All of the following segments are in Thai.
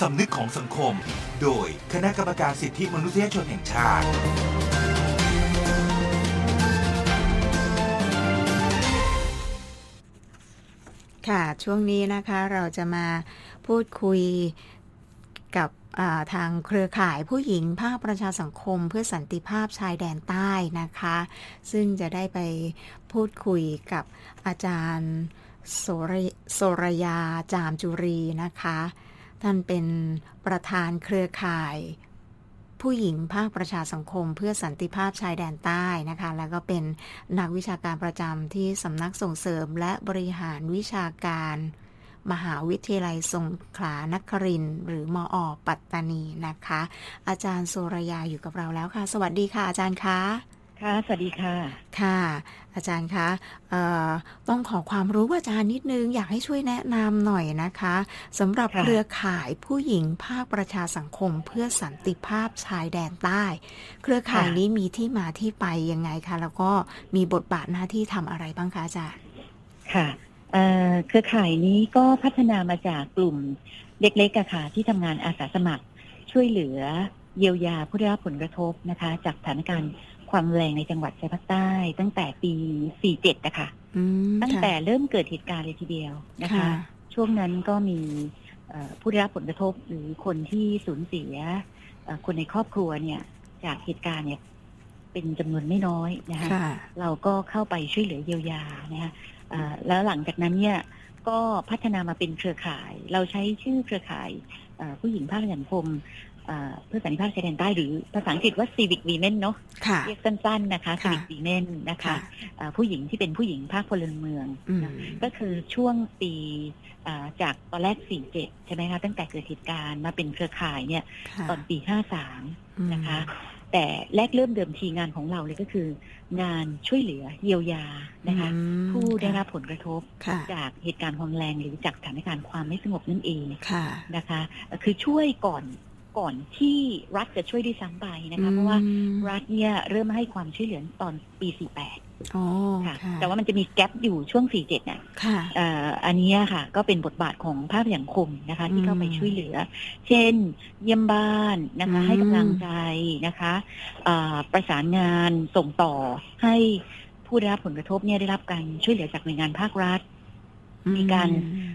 สำนึกของสังคม โดยคณะกรรมการสิทธิมนุษยชนแห่งชาติ ค่ะ ช่วงนี้นะคะเราจะมาพูดคุยกับาทางเครือข่ายผู้หญิงภาคประชาสังคมเพื่อสันติภาพชายแดนใต้นะคะ ซึ่งจะได้ไปพูดคุยกับอาจารย์โสรโสรยาจามจุรีนะคะ ท่านเป็นประธานเครือข่าย ผู้หญิงภาคประชาสังคม เพื่อสันติภาพชายแดนใต้นะคะ แล้วก็เป็นนักวิชาการประจำที่สำนักส่งเสริมและบริหารวิชาการ มหาวิทยาลัยสงขลานครินทร์หรือมอปัตตานีนะคะ อาจารย์โซรยาอยู่กับเราแล้วค่ะ สวัสดีค่ะอาจารย์คะ ค่ะ สวัสดีค่ะ ค่ะ อาจารย์คะเอ่อต้องขอความรู้อาจารย์นิดนึง อยากให้ช่วยแนะนำหน่อยนะคะสำหรับค่ะเครือข่ายผู้หญิงภาคประชาสังคมเพื่อสันติภาพชายแดนใต้ เครือข่ายนี้มีที่มาที่ไปยังไงคะ แล้วก็มีบทบาทหน้าที่ทำอะไรบ้างคะอาจารย์ ค่ะเอ่อเครือข่ายนี้ก็พัฒนามาจากกลุ่มเล็กๆอะค่ะที่ทำงานอาสาสมัครช่วยเหลือเยียวยาผู้ได้รับผลกระทบนะคะ จากสถานการณ์ ความแรงในจังหวัดชายภาคใต้ ตั้งแต่ปี 47 นะคะอืมตั้งค่ะแต่เริ่มเกิดเหตุการณ์เลยทีเดียวนะคะค่ะช่วงนั้นก็มีเอ่อผู้ได้รับผลกระทบหรือคนที่สูญเสียเอ่อคนในครอบครัวเนี่ย จากเหตุการณ์เนี่ยเป็นจำนวนไม่น้อยนะคะค่ะเราก็เข้าไปช่วยเหลือเยียวยานะคะเอ่อแล้วหลังจากนั้นเนี่ยก็พัฒนามาเป็นเครือข่าย เราใช้ชื่อเครือข่ายเอ่อผู้หญิงภาคสังคม เอ่อเพื่อสันติภาพชายแดนใต้หรือภาษาอังกฤษว่า Civic Women เนาะค่ะเรียกสั้นๆนะคะค่ะ Civic Women นะคะค่ะเอ่อผู้หญิงที่เป็นผู้หญิงภาคพลเมืองอืมนะก็คือช่วงปีเอ่อจากตอนแรก 47 ใช่ไหมคะตั้งแต่เกิดเหตุการณ์มาเป็นเครือข่ายเนี่ยค่ะตอนปี 53อืมนะคะ แต่แรกเริ่มเดิมทีงานของเราเลยก็คือ งานช่วยเหลือเยียวยานะคะอืมผู้ได้รับผลกระทบค่ะจากเหตุการณ์ความแรงหรือจากสถานการณ์ความไม่สงบนั่นเองค่ะนะคะเอ่อคือช่วยก่อน ก่อนที่รัฐจะช่วยด้วยซ้ำไปนะคะ เพราะว่าอืมรัฐเนี่ยเริ่มให้ความช่วยเหลือตอนปีอ๋อ48ค่ะค่ะ แต่ว่ามันจะมีแกลบอยู่ช่วง 47เนี่ยค่ะเอ่ออันเนี้ยค่ะ ก็เป็นบทบาทของภาคสังคมนะคะ ที่เข้าไปอืมช่วยเหลือ เช่น เยี่ยมบ้านนะคะอืมให้กำลังใจนะคะอ่าประสานงานส่งต่อให้ผู้ได้รับผลกระทบเนี่ยได้รับการช่วยเหลือจากหน่วยงานภาครัฐ มีการ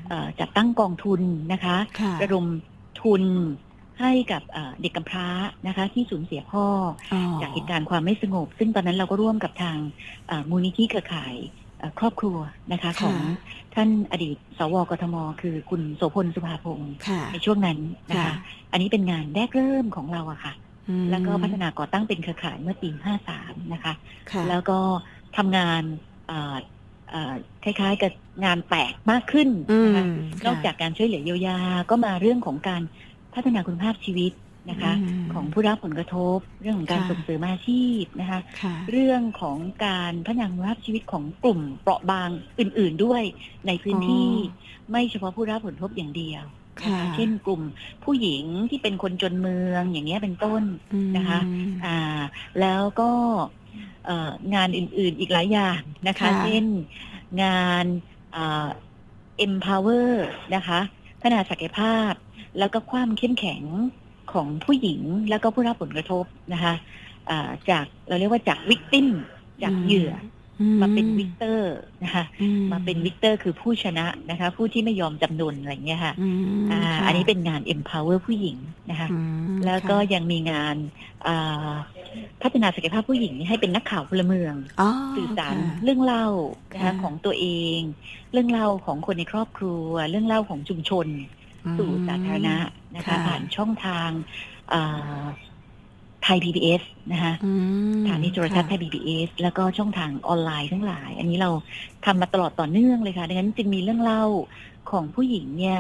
เอ่อจัดตั้งกองทุนนะคะค่ะระดมทุน ให้กับเอ่อเด็กกำพร้านะคะ ที่สูญเสียพ่ออ๋อจากเหตุการณ์ความไม่สงบ ซึ่งตอนนั้นเราก็ร่วมกับทางเอ่อมูลนิธิเครือข่ายเอ่อครอบครัวนะคะค่ะของท่านอดีต สวกทม คือคุณโสพลสุภาพงศ์ค่ะในช่วงนั้นนะคะค่ะอันนี้เป็นงานแรกเริ่มของเราอะค่ะอืมแล้วก็พัฒนาก่อตั้งเป็นเครือข่ายเมื่อปี 53 นะคะค่ะแล้วก็ทำงานเอ่อเอ่อคล้ายๆ กับงานแปลกมากขึ้นอืมนะคะค่ะนอกจากการช่วยเหลือเยียวยา ก็มาเรื่องของการ พัฒนาคุณภาพชีวิตนะคะมของผู้รับผลกระทบ เรื่องของการค่ะส่งเสริมอาชีพนะคะค่ะเรื่องของการพัฒนาคุณภาพชีวิตของกลุ่มเปราะบางอื่น ๆด้วยในพื้นที่อ๋ไม่เฉพาะผู้รับผลกระทบอย่างเดียวนะค่ะคะเช่นกลุ่มผู้หญิงที่เป็นคนจนเมืองอย่างเงี้ยเป็นต้นอืมนะคะอ่าแล้วก็เอ่องานอื่นๆอีกหลายอย่างนะคะค่ะเช่นงานอ่า empower นะคะ พัฒนาศักยภาพ แล้วก็ความเข้มแข็งของผู้หญิงแล้วก็ผู้รับผลกระทบนะคะอ่าจากเราเรียกว่าจากวิกติมจากเหยื่ออมาเป็นวิกเตอร์นะคะอืมาเป็นวิกเตอร์คือผู้ชนะนะคะ ผู้ที่ไม่ยอมจำนนอะไรอย่างเงี้ยค่ะอืมอ่าค่ะอันนี้เป็นงาน empower ผู้หญิงนะคะอืมแล้วก็ค่ะยังมีงานอ่าพัฒนาศักยภาพผู้หญิงให้เป็นนักข่าวพลเมืองอ๋อสื่อสารค่ะเรื่องเล่านะคะค่ะของตัวเอง เรื่องเล่าของคนในครอบครัว เรื่องเล่าของชุมชน สู่สาธารณะนะคะค่ะผ่านช่องทางไทย PBS นะคะอืมสถานีโทรทัศน์ไทค่ะย PBS แล้วก็ช่องทางออนไลน์ทั้งหลาย อันนี้เราทำมาตลอดต่อเนื่องเลยค่ะดังนั้นจึงมีเรื่องเล่าของผู้หญิงเนี่ย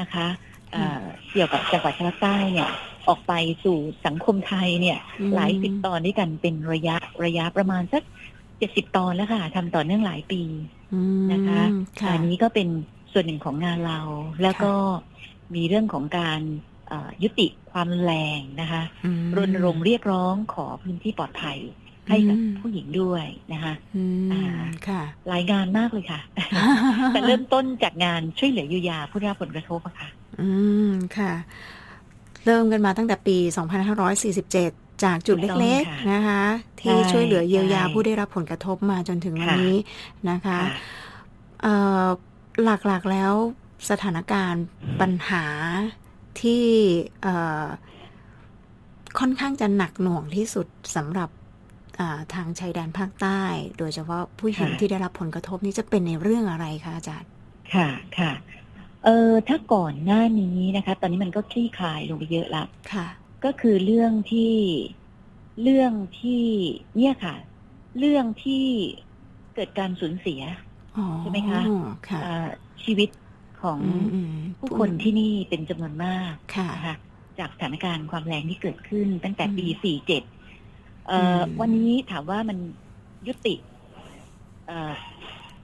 นะคะเอ่อเกี่ยวกับจังหวัดชายแดนใต้เนี่ยออกไปสู่สังคมไทยเนี่ยอืมหลายสิบตอนด้วยกันเป็นระยะระยะประมาณสักเจ็ดสิบตอนแล้วค่ะทำต่อเนื่องหลายปีอืมนะคะค่ะอันนี้ก็เป็น ส่วนหนึ่งของงานเรา แล้วก็มีเรื่องของการเอ่อยุติความรุนแรงนะคะอืมรณรงค์เรียกร้องขอพื้นที่ปลอดภัยให้กับอืมผู้หญิงด้วยนะคะอืมอ่าค่ะ หลายงานมากเลยค่ะ แต่เริ่มต้นจากงานช่วยเหลือเยียวยาผู้ได้รับผลกระทบอะค่ะ อืมค่ะ เริ่มกันมาตั้งแต่ปี 2547 จากจุดถูกต้องเล็กค่ะๆนะคะ ที่ใช่ช่วยเหลือเยียวยาใช่ผู้ได้รับผลกระทบมาจนถึงวันค่ะนี้นะคะค่ะเอ่อ หลักๆแล้วสถานการณ์ปัญหาที่เอ่อค่อนข้างจะหนักหน่วงที่สุดสำหรับอ่าทางชายแดนภาคใต้ โดยเฉพาะผู้หญิงค่ะที่ได้รับผลกระทบนี้จะเป็นในเรื่องอะไรคะอาจารย์ ค่ะค่ะเออถ้าก่อนหน้านี้นะคะ ตอนนี้มันก็คลี่คลายลงไปเยอะละค่ะ ก็คือเรื่องที่เรื่องที่เนี่ยค่ะ เรื่องที่เกิดการสูญเสียอ๋อ ใช่ไหมคะค่ะอ่าชีวิตของอืมอืมผู้คนที่นี่เป็นจำนวนมากค่ะนะคะจากสถานการณ์ความแรงที่เกิดขึ้นตั้งแต่ปีอืม47เอ่ออมวันนี้ถามว่ามันยุติเอ่อ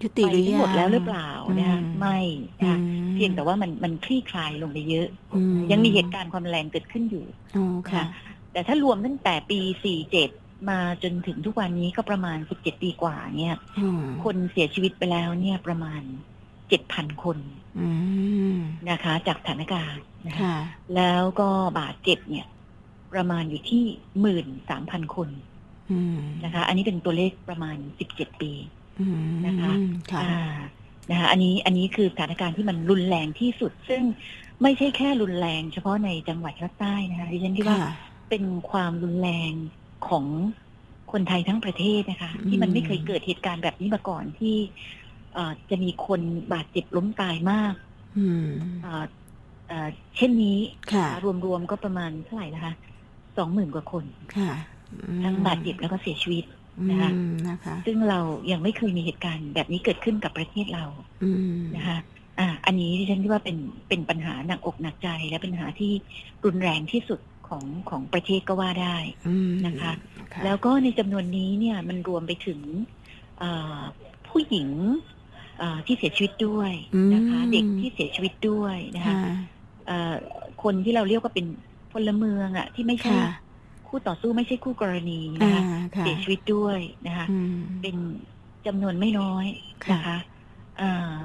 ยุติไปหรือทั้ยังงหมดแล้วหรือเปล่านะคะอืมไม่นะคะอืมเพียงแต่ว่ามันมันคลี่คลายลงไปเยอะอืมยังมีเหตุการณ์ความแรงเกิดขึ้นอยู่อ๋อค่ะ แต่ถ้ารวมตั้งแต่ปี 47 มาจนถึงทุกวันนี้ก็ประมาณ17ปีกว่าเนี่ยอืมคนเสียชีวิตไปแล้วเนี่ยประมาณ7,000คนอืมนะคะ จากสถานการณ์นะคะค่ะแล้วก็บาดเจ็บเนี่ย ประมาณอยู่ที่หมื่นสามพันคนอืมนะคะ อันนี้เป็นตัวเลขประมาณ17ปีอืมนะคะค่ะอ่านะคะอันนี้อันนี้คือสถานการณ์ที่มันรุนแรงที่สุด ซึ่งไม่ใช่แค่รุนแรง เฉพาะในจังหวัดภาคใต้นะคะดิฉันคิดว่าค่ะเป็นความรุนแรง ของคนไทยทั้งประเทศนะคะอืมที่มันไม่เคยเกิดเหตุการณ์แบบนี้มาก่อนที่เอ่อจะมีคนบาดเจ็บล้มตายมากอืมเอ่อเอ่อเช่นนี้ค่ะรวมๆก็ประมาณเท่าไหร่นะคะสองหมื่นกว่าคนค่ะอืมทั้งบาดเจ็บแล้วก็เสียชีวิตอืนะคะมนะคะ ซึ่งเรายังไม่เคยมีเหตุการณ์แบบนี้เกิดขึ้นกับประเทศเราอืมนะคะอ่าอันนี้ที่ฉันคิดว่าเป็นเป็นปัญหาหนักอกหนักใจและเป็นปัญหาที่รุนแรงที่สุด ของของประเทศก็ว่าได้อืมนะคะค่ะแล้วก็ในจำนวนนี้เนี่ยมันรวมไปถึงเอ่อผู้หญิงเอ่อที่เสียชีวิตด้วยนะคะอืมเด็กที่เสียชีวิตด้วยนะคะค่ะเอ่อคนที่เราเรียกว่าเป็นพลเมืองอะที่ไม่ใช่ค่ะคู่ต่อสู้ไม่ใช่คู่กรณีนะอ่าคะค่ะเสียชีวิตด้วยนะคะอืมเป็นจำนวนไม่น้อยค่ะนะคะอ่า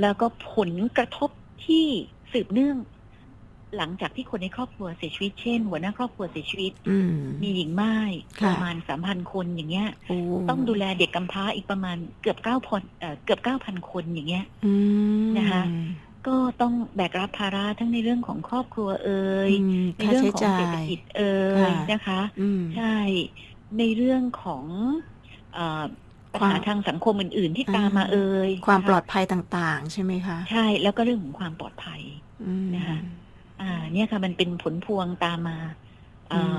แล้วก็ผลกระทบที่สืบเนื่อง หลังจากที่คนในครอบครัวเสียชีวิตเช่น หัวหน้าครอบครัวเสียชีวิตอืมมีหญิงไม้ค่ะประมาณสามพันคนอย่างเงี้ยโอ้ต้องดูแลเด็กกำพร้าอีกประมาณเกือบเก้าพันเกือบเก้าพันคนอย่างเงี้ยอืมนะคะก็ต้องแบกรับภาระทั้งในเรื่องของครอบครัวเอ่ยอืมในค่าเรื่องใช้ของจ่าเศรษฐยกิจเอ่ยค่ะนะคะอืมใช่ในเรื่องของเอ่อปัญหาความทางสังคมอื่น ๆ ที่อ่าตามมาเอ่ยความนะคะปลอดภัยต่าง ๆ ใช่ไหมคะ ใช่แล้วก็เรื่องของความปลอดภัยอืมนะคะอ่า เนี่ยค่ะ มันเป็นผลพวงตามมาอือ่าม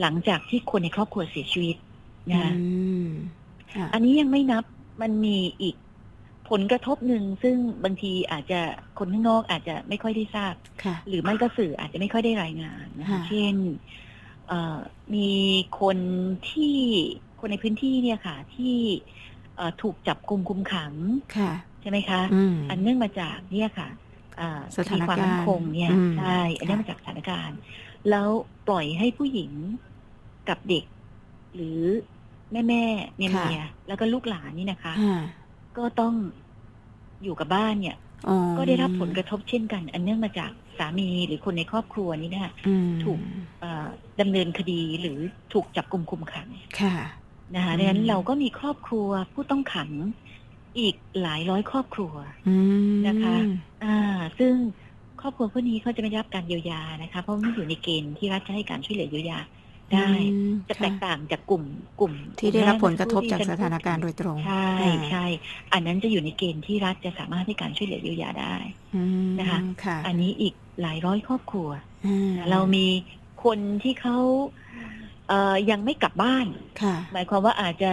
หลังจากที่คนในครอบครัวเสียชีวิตนะคะอืมค่ะอันนี้ยังไม่นับมันมีอีกผลกระทบหนึ่งซึ่งบางทีอาจจะคนข้างนอกอาจจะไม่ค่อยได้ทราบค่ะหรือไม่ก็สื่ออาจจะไม่ค่อยได้รายงานนะคะค่ะเช่นเอ่อมีคนที่คนในพื้นที่เนี่ยค่ะ ที่เอ่อถูกจับกุมคุมขังค่ะใช่ไหมคะอืมอันเนื่องมาจากเนี่ยค่ะอ่ สถานการณ์คดีความมั่นคงเนี่ยอืมใช่อันเนื่องมาจากสถานการณ์ แล้วปล่อยให้ผู้หญิงกับเด็ก หรือแม่แม่ๆเมียเมียแล้วก็ลูกหลานนี่นะคะค่ะก็ต้องอยู่กับบ้านเนี่ยอ๋อก็ได้รับผลกระทบเช่นกัน อันเนื่องมาจากสามีหรือคนในครอบครัวนี้นะคะอืมถูกเอ่อดำเนินคดีหรือถูกจับกลุ่มคุมขังค่ะนะคะอืมดังนั้นเราก็มีครอบครัวผู้ต้องขัง อีกหลายร้อยครอบครัวอืมนะคะอ่าซึ่งครอบครัวพวกนี้เขาจะไม่ได้รับการเยียวยานะคะ เพราะไม่อยู่ในเกณฑ์ที่รัฐจะให้การช่วยเหลือเยียวยาได้อืมจะแตกค่ต่างจากกลุ่มกลุ่ม ที่ได้รับผลกระทบที่จากฉัสนถานการณ์พูโดดยตรง ใช่อ่าใช่อันนั้นจะอยู่ในเกณฑ์ที่รัฐจะสามารถให้การช่วยเหลือเยียวยาได้อืมนะคะค่ะอันนี้อีกหลายร้อยครอบครัวอ่าเรามีคนที่เขาเอ่อยังไม่กลับบ้านค่ะหมายความว่าอาจจะ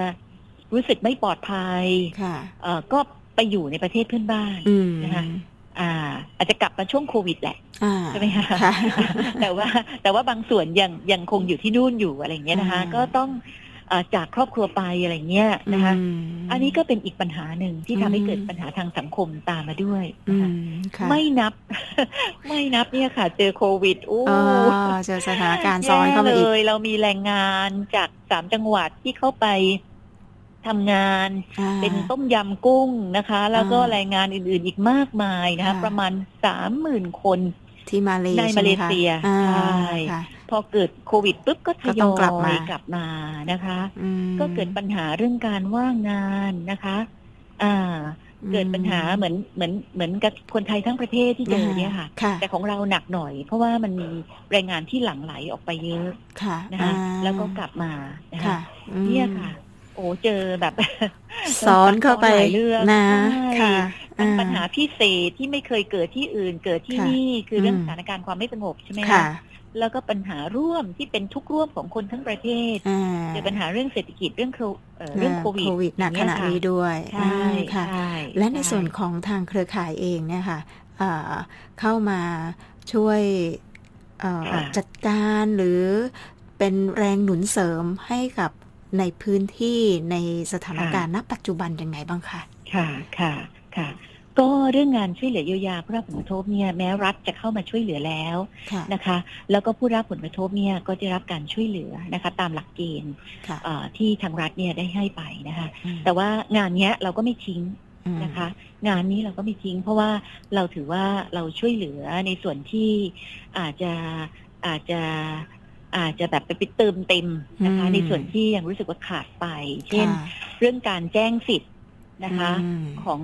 รู้สึกไม่ปลอดภัยค่ะเอ่อก็ไปอยู่ในประเทศเพื่อนบ้านอืมนะคะอ่า อาจจะกลับมาช่วงโควิดแหละอ่าใช่ไหมคะค่ะแต่ว่าแต่ว่าบางส่วนยังยังคงอยู่ที่นู่นอยู่อะไรอย่างเงี้ยนะคะอ่าก็ต้องเอ่อจากครอบครัวไปอะไรเงี้ยนะคะอืมอันนี้ก็เป็นอีกปัญหาหนึ่งที่ทำให้อืมเกิดปัญหาทางสังคมตามมาด้วยอืนะคะมค่ะไม่นับ ไม่นับเนี่ยค่ะ เจอโควิดโอ้อ๋อเจอสถานการณ์ซ้อนเข้ามาอีกแย่เลยเรามีแรงงานจากสามจังหวัดที่เข้าไป ททำงานอ่าเป็นต้มยำกุ้งนะคะ แล้วก็อ่าแรงงานอื่น ๆ อีกมากมายนะคะค่ะประมาณสามหมื่นคนที่มาเลในใช่ไหมาเลคะเซียอ่าใช่ค่ะพอเกิดโควิดปุ๊บก็ทก็ยต้อองกลับมายกลับมานะคะอืมก็เกิดปัญหาเรื่องการว่างงานนะคะ อ่า เกิดปัญหาเหมือนเหมือนเหมือนกับคนไทยทั้งประเทศที่เจอเนี่ยค่ะค่ะแต่ของเราหนักหน่อย เพราะว่ามันมีแรงงานที่หลั่งไหลออกไปเยอะค่ะนะคะอ่าแล้วก็กลับมานะคะค่ะอืมเนี่ยค่ะ โอ้เจอแบบสอนเข้าไปหลายเรื่องนะใช่ค่ะทั้งอ่ปัญหาพิเศษที่ไม่เคยเกิดที่อื่นเกิดที่ค่ะนี่คือเรื่องอืมสถานการณ์ความไม่สงบใช่ไหมค่ะคะแล้วก็ปัญหาร่วมที่เป็นทุกข์ร่วมของคนทั้งประเทศอ่าเจอปัญหาเรื่องเศรษฐกิจเรื่องโคเอ่อเรื่องโควิดโควิดหนักอย่ขงณะเงี้ยค่ะนี้ด้วยใช่อ่าค่ะใช่และในช่ส่วนของทางเครือข่ายเองเนี่ยค่ะเอ่อเข้ามาช่วยเอ่อค่ะจัดการหรือเป็นแรงหนุนเสริมให้กับ ในพื้นที่ในสถานการณ์ณปัจจุบันยังไงบ้างคะค่ะค่ะค่ะก็เรื่องงานช่วยเหลือเยียวยาผู้รับผลกระทบเนี่ยแม้รัฐจะเข้ามาช่วยเหลือแล้วค่ะนะคะ แล้วก็ผู้รับผลกระทบเนี่ยก็จะรับการช่วยเหลือนะคะ ตามหลักเกณฑ์ค่ะเอ่อที่ทางรัฐเนี่ยได้ให้ไปนะคะอืมแต่ว่างานเนี้ยเราก็ไม่ทิ้งอืมนะคะ งานนี้เราก็ไม่ทิ้ง เพราะว่าเราถือว่าเราช่วยเหลือในส่วนที่อาจจะอาจจะ อาจจะแบบไปไปเติมเต็มนะคะ ในส่วนที่ยังรู้สึกว่าขาดไป เช่นค่ะเรื่องการแจ้งสิทธิ์นะคะอืมของ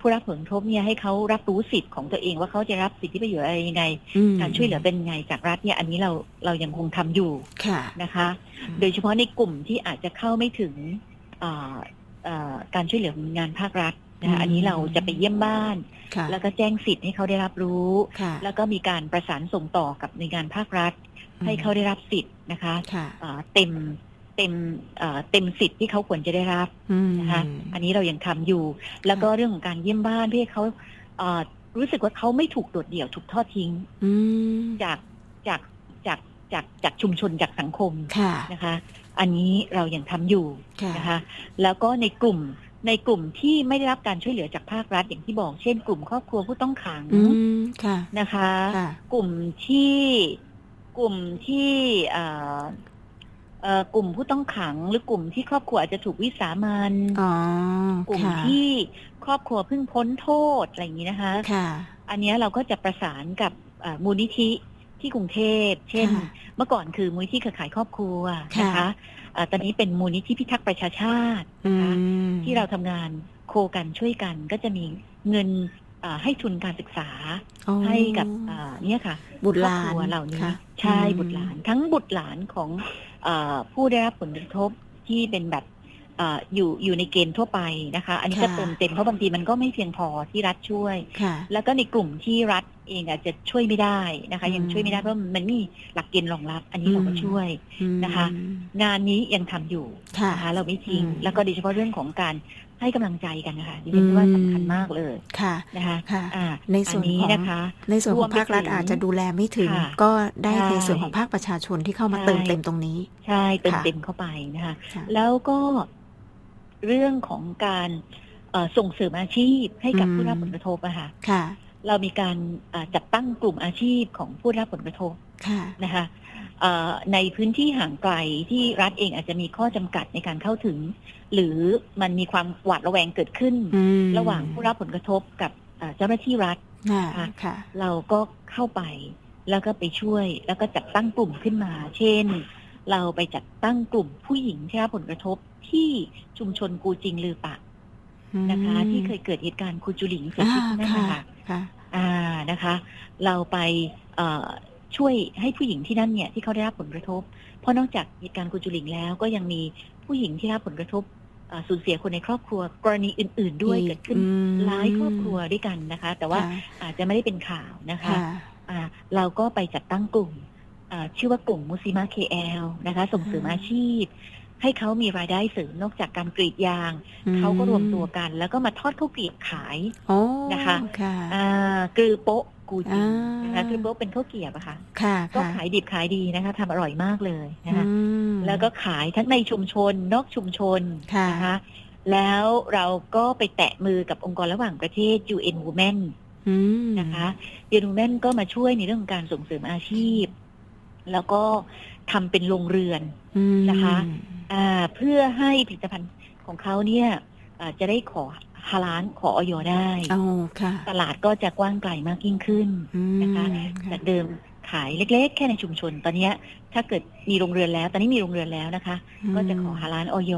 ผู้รับผลกระทบเนี่ยให้เขารับรู้สิทธิ์ของตัวเองว่าเขาจะรับสิทธิประโยชน์อะไรยังไงอืมการช่วยเหลือเป็นไงจากรัฐเนี่ยอันนี้เราเรายังคงทำอยู่ค่ะนะคะอืมโดยเฉพาะในกลุ่มที่อาจจะเข้าไม่ถึงเอ่อเอ่อการช่วยเหลืองานภาครัฐนะคะอันนี้เราจะไปเยี่ยมบ้านค่ะแล้วก็แจ้งสิทธิ์ให้เขาได้รับรู้ค่ะแล้วก็มีการประสานส่งต่อกับในวยงานภาครัฐ ให้เขาได้รับสิทธิ์นะคะค่ะเอ่อเต็มเต็มเอ่อเต็มสิทธิ์ที่เขาควรจะได้รับอืมนะคะอันนี้เรายังทำอยู่ แล้วก็เรื่องของการเยี่ยมบ้านเพื่อให้เขาเอ่อรู้สึกว่าเขาไม่ถูกโดดเดี่ยวถูกทอดทิ้งอืมจากจากจากจากจากชุมชนจากสังคมค่ะนะคะ อันนี้เรายังทำอยู่ค่ะนะคะ แล้วก็ในกลุ่มในกลุ่มที่ไม่ได้รับการช่วยเหลือจากภาครัฐอย่างที่บอก เช่น กลุ่มครอบครัวผู้ต้องขังอืมค่ะนะคะค่ะกลุ่มที่ กลุ่มที่เอ่อเอ่อกลุ่มผู้ต้องขังหรือกลุ่มที่ครอบครัวอาจจะถูกวิสามันอ๋อกลุ่มค่ะที่ครอบครัวเพิ่งพ้นโทษอะไรอย่างนี้นะคะค่ะอันเนี้ยเราก็จะประสานกับเอ่อมูลนิธิที่กรุงเทพ เช่นค่ะเมื่อก่อนคือมูลนิธิเครือข่ายครอบครัวค่ะนะคะเอ่อตอนนี้เป็นมูลนิธิพิทักษ์ประชาชาติอืนะคะมที่เราทำงานโคกันช่วยกันก็จะมีเงินเอ่อ ให้ทุนการศึกษาอ๋อให้กับเอ่อเนี่ยค่ะบุตรหลาครอบคนรัวเหล่านี้ค่ะใช่อืมบุตรหลาน ทั้งบุตรหลานของเออผู้ได้รับผลกระทบที่เป็นแบบเอออยู่อยู่ในเกณฑ์ทั่วไปนะคะ อันนี้ก็เติมเต็มเพราะบางทีมันก็ไม่เพียงพอที่รัฐช่วยค่ะแล้วก็ในกลุ่มที่รัฐเองอาจจะช่วยไม่ได้นะคะ ยังอืมช่วยไม่ได้เพราะมันไม่มีหลักเกณฑ์รองรับ อันนี้เราก็อืมช่วยอืมนะคะ งานนี้ยังทำอยู่ค่ะนะคะเราไม่ทิ้งอืมแล้วก็โดยเฉพาะเรื่องของการ ให้กำลังใจกันนะคะดิฉันว่าสำคัญมากเลยค่ะนะคะค่ะอ่าในส่วนอันี้ของนะคะ ในส่วนของภาครัฐรวมไปถึงอาจจะดูแลไม่ถึงค่ะก็ได้ใช่ในส่วนของภาคประชาชนที่เข้ามาใช่เติมเต็มตรงนี้ ใช่เติมค่ะเต็มเข้าไปนะคะค่ะแล้วก็เรื่องของการเอ่อส่งเสริมอาชีพให้กับอืมผู้รับผลกระทบอะค่ะค่ะเรามีการเอ่อจัดตั้งกลุ่มอาชีพของผู้รับผลกระทบค่ะนะคะเอ่อ ในพื้นที่ห่างไกลที่รัฐเองอาจจะมีข้อจำกัดในการเข้าถึง หรือมันมีความหวาดระแวงเกิดขึ้นอืมระหว่างผู้รับผลกระทบกับเอ่อเจ้าหน้าที่รัฐค่ะค่ะค่ะเราก็เข้าไปแล้วก็ไปช่วย แล้วก็จัดตั้งกลุ่มขึ้นมา เช่น เราไปจัดตั้งกลุ่มผู้หญิงที่รับผลกระทบที่ชุมชนกูจิงลือปะนะคะ ที่เคยเกิดเหตุการณ์ครูจุหลิงเสียอ่าชีวิตที่นั่นค่ะนะคะค่ะอ่านะคะ เราไปเอ่อ ช่วยให้ผู้หญิงที่นั่นเนี่ยที่เขาได้รับผลกระทบ เพราะนอกจากเหตุการณ์ครูจุหลิงแล้ว ก็ยังมีผู้หญิงที่รับผลกระทบเอ่อสูญเสียคนในครอบครัว กรณีอื่น ๆ ด้วยอีกเกิดขึ้นอืมหลายครอบครัวด้วยกันนะคะ แต่ว่าค่ะอาจจะไม่ได้เป็นข่าวนะคะค่ะอ่าเราก็ไปจัดตั้งกลุ่มอ่าชื่อว่ากลุ่มมุซิมาเคแอลนะคะ ส่งเสริมอืมอาชีพ ให้เขามีรายได้เสริมนอกจากการกรีดยางอืเขาก็รวมตัวกัน แล้วก็มาทอดข้าวเกรียบขายโอ้นะคะค่ะอ่ากรือโป๊ะ กูจิอ่านะคะกรือโป๊ะเป็นข้าวเกรียบอะค่ะค่ะก็ค่ะขายดิบขายดีนะคะทำอร่อยมากเลยนะคะอืมแล้วก็ขายทั้งในชุมชนนอกชุมชนค่ะนะคะแล้วเราก็ไปแตะมือกับองค์กรระหว่างประเทศ UN Women อืมนะคะเยนูแมนก็มาช่วยในเรื่องของการส่งเสริมอาชีพ แล้วก็ทำเป็นโรงเรือนอืมนะคะอ่าเพื่อให้ผลิตภัณฑ์ของของเขาเนี่ยอ่า จะได้ขอฮาลานขอออยได้เอาค่ะตลาดก็จะกว้างไกลมากยิ่งขึ้นอืมนะคะจากเดิมขายเล็ก ๆ แค่ในชุมชน ตอนเนี้ยถ้าเกิดมีโรงเรือนแล้ว ตอนนี้มีโรงเรือนแล้วนะคะ ก็จะขอฮาลานออย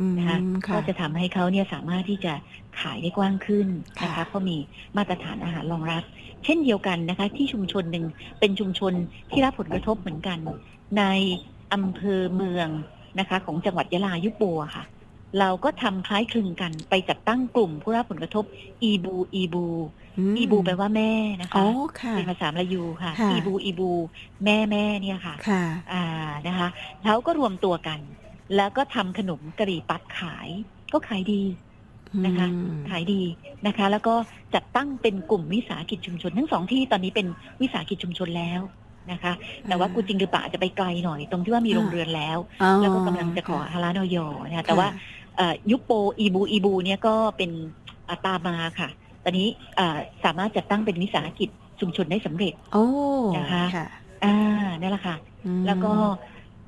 อืมนะคะค่ะก็จะทำให้เขาเนี่ยสามารถที่จะขายได้กว้างขึ้นนะคะค่ะเพราะมีมาตรฐานอาหารรองรับ เช่นเดียวกันนะคะ ที่ชุมชนหนึ่งเป็นชุมชนที่รับผลกระทบเหมือนกัน ในอำเภอเมืองนะคะ ของจังหวัดยะลายุปัวค่ะ เราก็ทำคล้ายคลึงกันไปจัดตั้งกลุ่มผู้รับผลกระทบอีบูอีบูมอีบูแปลว่าแม่นะคะอ๋อค่ะเป็นภาษามลายูค่ะค่ะอีบูอีบู แม่แม่เนี่ยค่ะค่ะอ่านะคะแล้วก็รวมตัวกัน แล้วก็ทำขนมกะหรี่ปั๊บขายก็ขายดีนะคะอืมขายดีนะคะ แล้วก็จัดตั้งเป็นกลุ่มวิสาหกิจชุมชน ทั้งสองที่ตอนนี้เป็นวิสาหกิจชุมชนแล้วนะคะ แต่ว่ากูจริงหรือเปล่าอาจจะไปไกลหน่อย ตรงที่ว่ามีโรงเรือนแล้วอ๋อแล้วก็กำลังจะขอค่ฮาลาลออยนะคะแต่ว่าเอ่อ ยุคโปอีบูอีบูเนี่ยก็เป็นอ่าตามมาค่ะ ตอนนี้อ่าสามารถจัดตั้งเป็นวิสาหกิจชุมชนได้สำเร็จโอ้นะคะค่ะอ่านั่นแหละค่ะอืมแล้วก็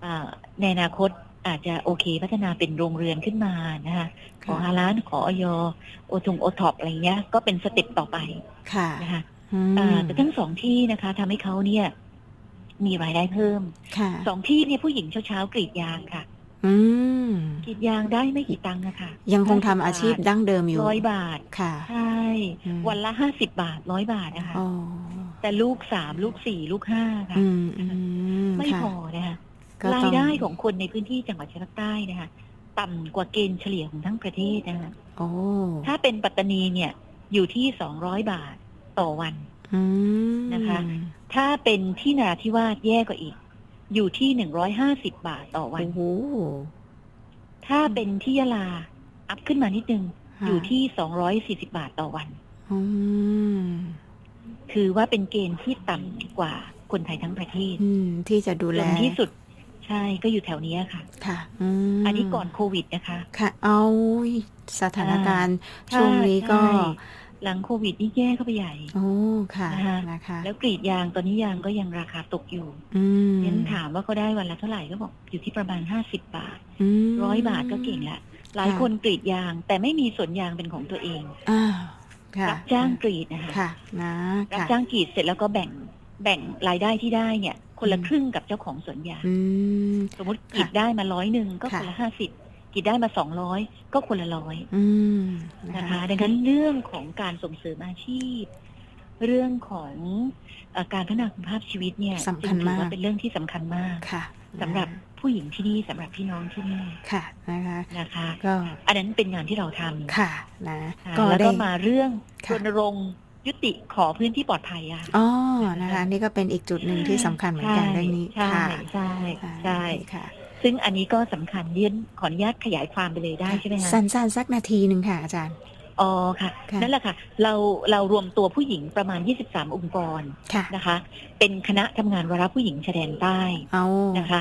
อ่าในอนาคตอาจจะโอเคพัฒนาเป็นโรงเรือนขึ้นมานะคะขอฮาลานขอออยโอทงโอท็อปอะไรเงี้ยก็เป็นสเต็ปต่อไปค่ะนะคะอืมอ่าแต่ทั้งสองที่นะคะทำให้เขาเนี่ย มีรายได้เพิ่มค่ะสองที่เนี่ยผู้หญิงเช้าๆกรีดยางค่ะอืม กรีดยางได้ไม่กี่ตังค์นะคะยังคงทำอาชีพดั้งเดิมอยู่ร้อยบาทค่ะ ใช่อืมวันละห้าสิบบาทร้อยบาทนะคะอ๋อแต่ลูกสามลูกสี่ลูกห้าค่ะอืมอืมไม่ค่ะพอนะคะก็ราต้ยองได้ของคนในพื้นที่จังหวัดชายภาคใต้นะคะต่ำกว่าเกณฑ์เฉลี่ยของทั้งประเทศนะคะโอ้ถ้าเป็นปัตตานีเนี่ย อยู่ที่สองร้อยบาทต่อวันอืมนะคะ ถ้าเป็นที่นราธิวาสแย่กว่าอีก อยู่ที่หนึ่งร้อยห้าสิบบาทต่อวัน โอ้โห ถ้าเป็นที่ยะลา อัพขึ้นมานิดนึง ค่ะ อยู่ที่สองร้อยสี่สิบาทต่อวัน อืมคือว่าเป็นเกณฑ์ที่ต่ำกว่าคนไทยทั้งประเทศอืม ที่จะดูแลจนที่สุด ใช่ก็อยู่แถวเนี้ยค่ะ ค่ะอืมอันนี้ก่อนโควิดนะคะ ค่ะ เอาสถานการณ์ใช่ช่วงนี้ก็ใช่ หลังโควิดนี่แย่เข้าไปใหญ่โอ้ค่ะนะคะนะคะแล้วกรีดยางตอนนี้ยางก็ยังราคาตกอยู่อืมเน้นถามว่าเขาได้วันละเท่าไหร่ก็บอกอยู่ที่ประมาณห้าสิบบาทมร้อยบาทก็เก่งละหลายค่ะคนกรีดยางแต่ไม่มีสวนยางเป็นของตัวเองอ้าวค่ะรับจ้างกรีดนะคะค่ะนะรับค่ะจ้างกรีดเสร็จแล้วก็แบ่งแบ่งรายได้ที่ได้เนี่ย คนละอืมครึ่งกับเจ้าของสวนยางอืมสมมติกรีดได้มาร้อยหนึ่งก็ค่ะคนละห้าสิบ กรีดได้มาสองร้อยก็คนละร้อยอืมนะคะ ดังนั้นเรื่องของการส่งเสริมอาชีพ เรื่องของเออการพัฒนาคุณภาพชีวิตเนี่ยสำคัญมากจึงถือว่าเป็นเรื่องที่สำคัญมากค่ะสำหรับผู้หญิงที่นี่สำหรับพี่น้องที่นี่ค่ะนะคะนะคะ ก็อันนั้นเป็นงานที่เราทำค่ะนะค่ะก็แล้วได้ก็มาเรื่องรค่ะณรงค์ยุติขอพื้นที่ปลอดภัยอะอ๋อนะคะนี่ก็เป็นอีกจุดหนึ่งที่สำคัญเหมือนกันเรื่องนี้ใช่ค่ะใช่ใช่ค่ะ ซึ่งอันนี้ก็สำคัญเรียนขออนุญาตขยายความไปเลยได้ใช่ไหมคะสั้นๆสักนาทีหนึ่งค่ะอาจารย์อ๋อค่ะค่ะนั่นแหละค่ะ เราเรารวมตัวผู้หญิงประมาณ 23 องค์กรค่ะนะคะ เป็นคณะทำงานวาระผู้หญิงชายแดนใต้เอานะคะ